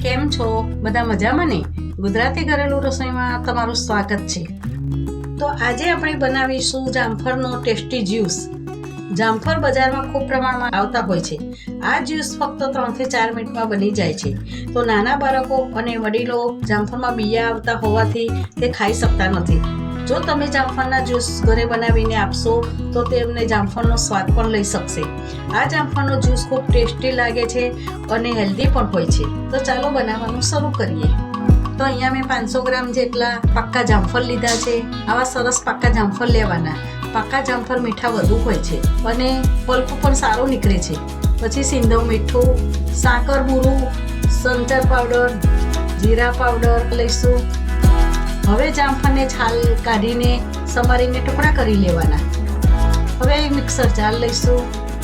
કેમ છો? બધા મજામાં ને? ગુજરાતી ઘરેલું રસોઈમાં તમારું સ્વાગત છે. તો આજે આપણે બનાવીશું જામફળનો ટેસ્ટી જ્યુસ. જામફળ બજારમાં ખૂબ પ્રમાણમાં આવતા હોય છે. આ જ્યુસ ફક્ત ત્રણથી ચાર મિનિટમાં બની જાય છે. તો નાના બાળકો અને વડીલો જામફળમાં બિયા આવતા હોવાથી તે ખાઈ શકતા નથી. જો તમે જામફળના જ્યુસ ઘરે બનાવીને આપશો, તો તેમને જામફળનો સ્વાદ પણ લઈ શકશે. આ જામફળનો જ્યુસ ખૂબ ટેસ્ટી લાગે છે અને હેલ્ધી પણ હોય છે. તો ચાલો બનાવવાનું શરૂ કરીએ. તો અહીંયા મેં પાંચસો ગ્રામ જેટલા પાક્કા જામફળ લીધા છે. આવા સરસ પાક્કા જામફળ લેવાના. પાક્કા જામફળ મીઠા વધુ હોય છે અને પલ્પ પણ સારો નીકળે છે. પછી સિંધવ મીઠું સાકર બુરું સંચર પાવડર, જીરા પાવડર લઈશું. હવે જામફળને છાલ કાઢીને સમારીને ટુકડા કરી લેવાના. હવે મિક્સર જાર લઈશું,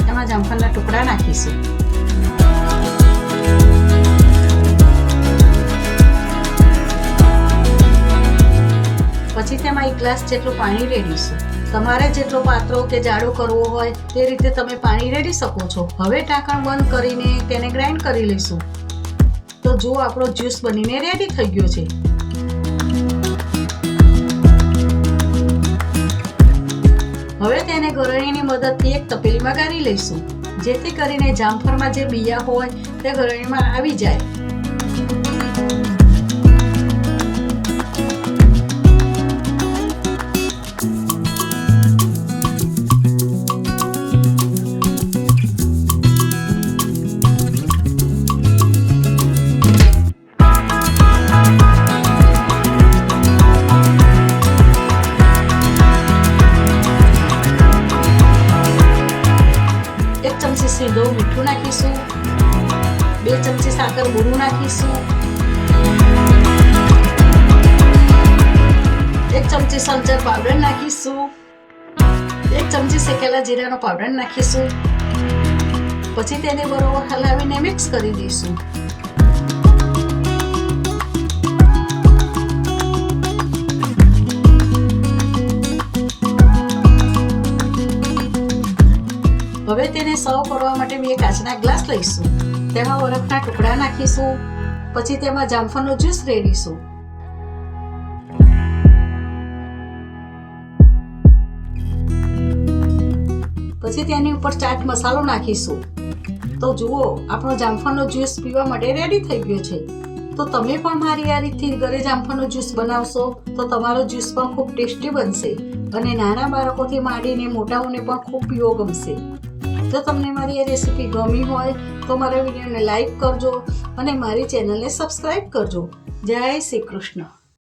એમાં જામફળના ટુકડા નાખીશું. પછી તેમાં એક ગ્લાસ જેટલું પાણી રેડીશું. તમારે જેટલો પાત્રો કે જાડો કરવો હોય તે રીતે તમે પાણી રેડી શકો છો. હવે ઢાંકણ બંધ કરીને તેને ગ્રાઇન્ડ કરી લઈશું. તો જો આપણો જ્યુસ બનીને રેડી થઈ ગયો છે. એક ગાળી લઈશું. જેથી કરીને જામફળમાં જે બિયા હોય તે ગરણીમાં આવી જાય. ચમચી સીધો મીઠું નાખીશું બે ચમચી સાકર બુરું નાખીશું એક ચમચી સંચર પાવડર નાખીશું એક ચમચી શેકેલા જીરાનો પાવડર નાખીશું પછી તેને બરોબર હલાવીને મિક્સ કરી દઈશું હવે તેને સર્વ કરવા માટે બે કાચના ગ્લાસ લઈશું. તેમાં બરફના ટુકડા નાખીશું. પછી તેમાં જામફળનો જ્યુસ રેડીશું. પછી તેની ઉપર ચાટ મસાલો નાખીશું. તો જુઓ, આપણો જામફળનો જ્યુસ પીવા માટે રેડી થઈ ગયો છે. તો તમે પણ મારી આ રીતથી ઘરે જામફળનો જ્યુસ બનાવશો, તો તમારો જ્યુસ પણ ખૂબ ટેસ્ટી બનશે. અને નાના બાળકોથી માંડીને મોટાઓને પણ ખૂબ પીવો ગમશે. જો તમને મારી આ રેસીપી ગમી હોય તો મારા વિડીયોને લાઈક કરજો અને મારી ચેનલને સબસ્ક્રાઈબ કરજો. જય શ્રી કૃષ્ણ.